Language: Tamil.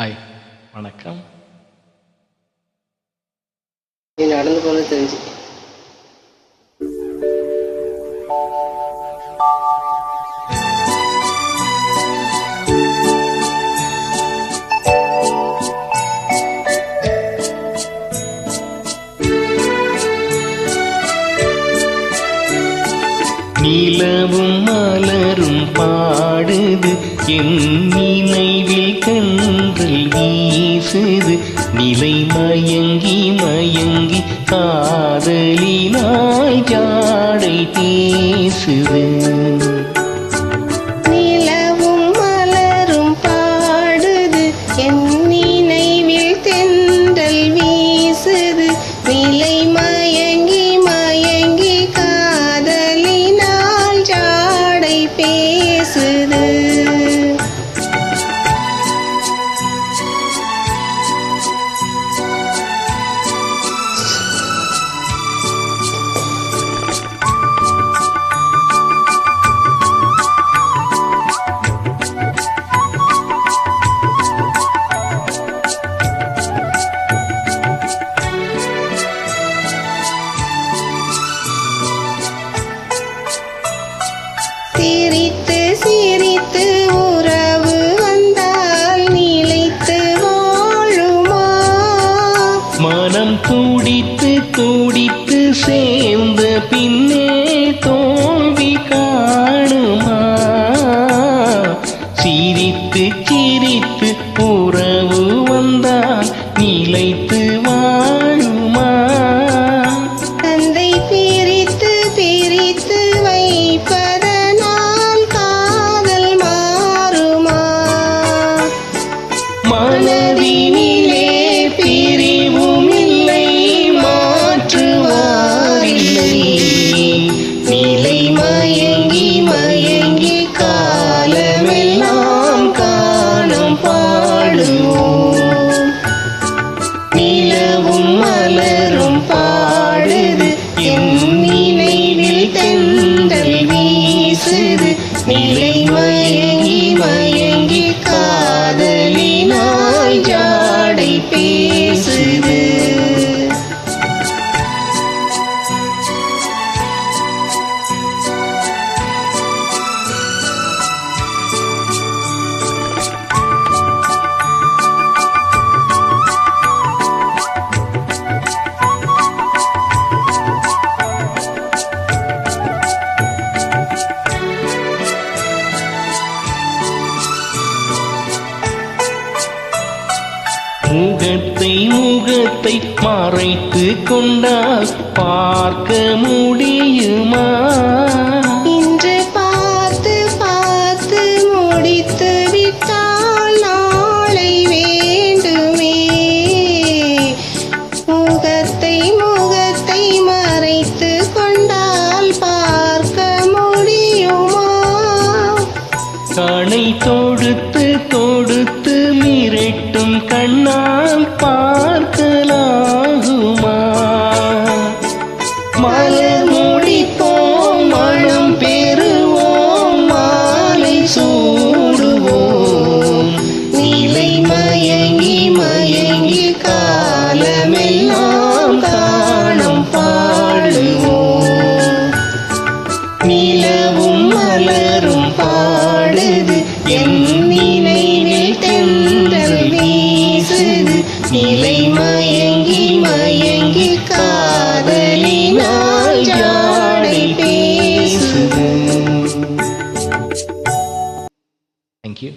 ஹாய் வணக்கம். நீ நடந்து போனது தெரிஞ்சு. நிலவும் மலரும் பாடுது. என் நினைவில் கன்றல் வீசுது. நிலை மயங்கி மயங்கி காதலினாய் ஜாடை பேசுது. பேசுது. பின்னே தோல்வி காணுமா? சிரித்து சிரித்து உறவு வந்தால் நிலைத்து வாழுமா? தந்தை பிரித்து பிரித்து வைப்பதனால் காதல் மாறுமா? மனதினிலே நிலை மயங்கி மயங்கி முகத்தை முகத்தை மறைத்து கொண்டால் பார்க்க முடியுமா? தொடுத்து கண்ணால் பார்க்கலாகுமா? மலர் முடிப்போம் மனம் பெறுவோம் மாலை சூடுவோம். நிலை மயங்கி மயங்கி காலமெல்லாம் காணம் பாடுவோம். நிலவும் மலரும் நிலை மயங்கி மயங்கி காதலினால் ஜாடை பேசுது தேங்க்யூ